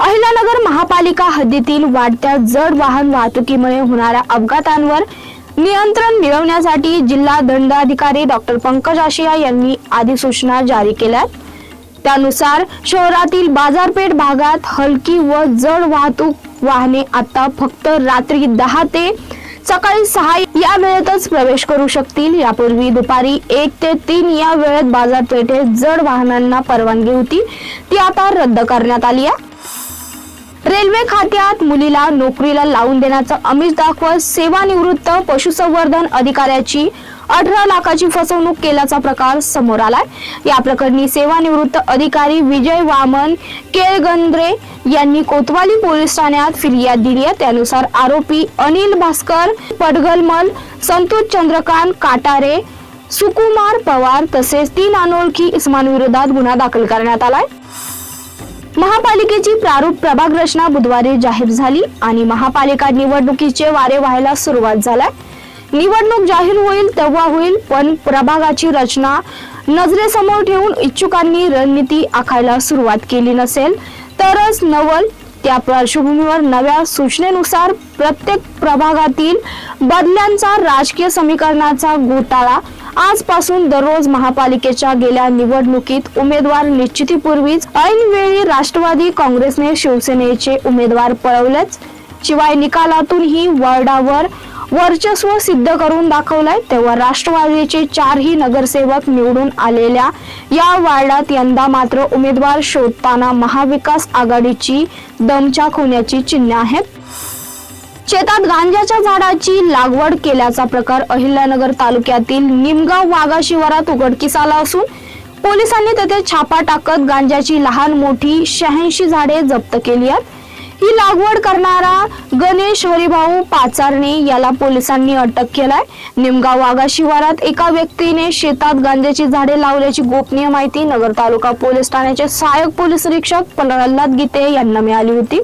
अहिलानगर महापालिका हद्दीतील वाढत्या जड वाहन वाहतुकीमुळे होणाऱ्या अपघातांवर नियंत्रण मिळवण्यासाठी जिल्हा दंडाधिकारी डॉक्टर पंकज आशिया यांनी अधिसूचना जारी केल्यात. त्यानुसार शहरातील बाजारपेठ भागात हलकी व जड वाहतूक वाहने आता फक्त रात्री दहा ते सकाळी सहा या वेळेतच प्रवेश करू शकतील. यापूर्वी दुपारी एक ते तीन या वेळेत बाजारपेठेत जड वाहनांना परवानगी होती. ती आता रद्द करण्यात आली आहे. रेल्वे खात्यात मुलीला नोकरीला लावून देण्याचं अमित दाखवत सेवानिवृत्त पशुसंवर्धन अधिकाऱ्याची अठरा लाखाची फसवणूक केल्याचा प्रकार समोर आलाय. या प्रकरणी सेवानिवृत्त अधिकारी विजय वामन केळगंद्रे यांनी कोतवाली पोलीस ठाण्यात फिर्याद दिली आहे. त्यानुसार आरोपी अनिल भास्कर पडगलमल संतोष चंद्रकांत काटारे सुकुमार पवार तसेच तीन अनोळखी इसमांविरोधात गुन्हा दाखल करण्यात आलाय. महापालिकेची प्रारूप प्रभाग रचना बुधवारी जाहीर झाली आणि महापालिका निवडणुकीचे वारे व्हायला सुरुवात झालाय. निवडणूक जाहीर होईल तेव्हा होईल पण प्रभागाची रचना नजरेसमोर ठेवून इच्छुकांनी रणनीती आखायला सुरुवात केली नसेल तरच नवल. त्या पार्श्वभूमीवर नव्या सूचनेनुसार प्रत्येक प्रभागातील बदल्यांचा राजकीय समीकरणाचा घोटाळा आजपासून दररोज महापालिकेच्या गेल्या निवडणुकीत उमेदवार निश्चितीपूर्वीच ऐनवेळी राष्ट्रवादी काँग्रेसने शिवसेनेचे उमेदवार पळवलेच शिवाय निकालातूनही वॉर्डावर वर्चस्व सिद्ध करून दाखवलंय तेव्हा राष्ट्रवादीचे चारही नगरसेवक निवडून आलेल्या या वार्डात यंदा मात्र उमेदवार शोधताना महाविकास आघाडीची दमछाक होण्याची चिन्हे आहेत. शेतात गांजाच्या झाडाची लागवड केल्याचा प्रकार अहिल्यानगर तालुक्यातील निमगाव वाघा शिवारात उघडकीस आला असून पोलिसांनी तेथे छापा टाकत गांजाची लहान मोठी शहाऐंशी झाडे जप्त केली आहेत. ही लागवड करणारा गणेश हरिभाऊ पाचारणे याला पोलिसांनी अटक केलाय. निमगाव वाघा शिवारात एका व्यक्तीने शेतात गांजाची झाडे लावल्याची गोपनीय माहिती नगर तालुका पोलीस ठाण्याचे सहाय्यक पोलीस निरीक्षक प्रल्हाद गीते यांना मिळाली होती.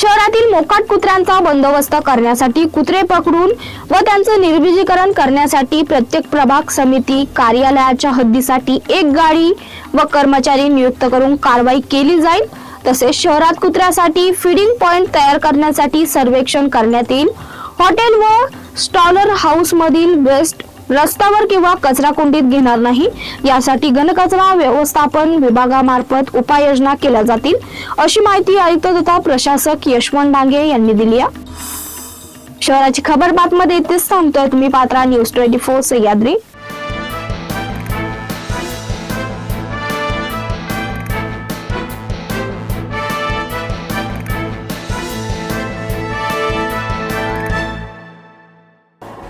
शहरातील मोकाट कुत्र्यांचा बंदोबस्त करण्यासाठी कुत्रे पकडून व त्यांचं निर्विजीकरण करण्यासाठी प्रत्येक प्रभाग समिती कार्यालयाच्या हद्दीसाठी एक गाडी व कर्मचारी नियुक्त करून कारवाई केली जाईल. तसेच शहरात कुत्र्यासाठी फीडिंग पॉइंट तयार करण्यासाठी सर्वेक्षण करण्यात येईल. हॉटेल व स्टॉलर हाऊस मधील वेस्ट रस्त्यावर किंवा कचरा कुंडीत घेणार नाही. यासाठी घनकचरा व्यवस्थापन विभागामार्फत उपाययोजना केल्या जातील अशी माहिती आयुक्त तथा प्रशासक यशवंत डांगे यांनी दिली आहे. शहराची खबर बातमध्ये इथेच थांबतोय. तुम्ही पात्रा न्यूज ट्वेंटी फोर सह्याद्री.